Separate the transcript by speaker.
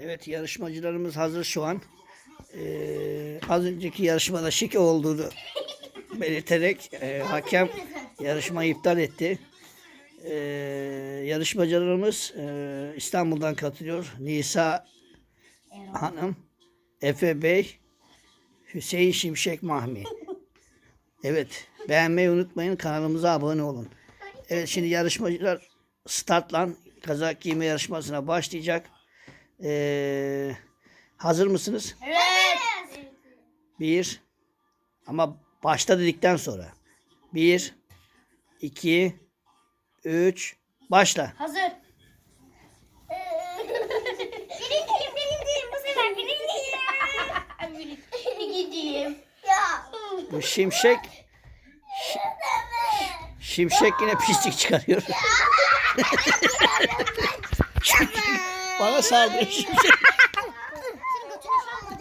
Speaker 1: Evet yarışmacılarımız hazır şu an. Ee, az önceki yarışmada şike olduğunu belirterek e, hakem yarışmayı iptal etti. Ee, yarışmacılarımız e, İstanbul'dan katılıyor. Nisa Hanım, Efe Bey, Hüseyin Şimşek Mahmi. Evet beğenmeyi unutmayın kanalımıza abone olun. Evet şimdi yarışmacılar startla kazak giyme yarışmasına başlayacak. Ee, hazır mısınız?
Speaker 2: Evet.
Speaker 1: Bir ama başta dedikten sonra. Bir, iki, üç, başla.
Speaker 2: Hazır. birinciyim birinciyim bu sefer birinciyim. Ya.
Speaker 1: Bu şimşek Şi- şimşek yine pislik çıkarıyor. 完了啥也没吃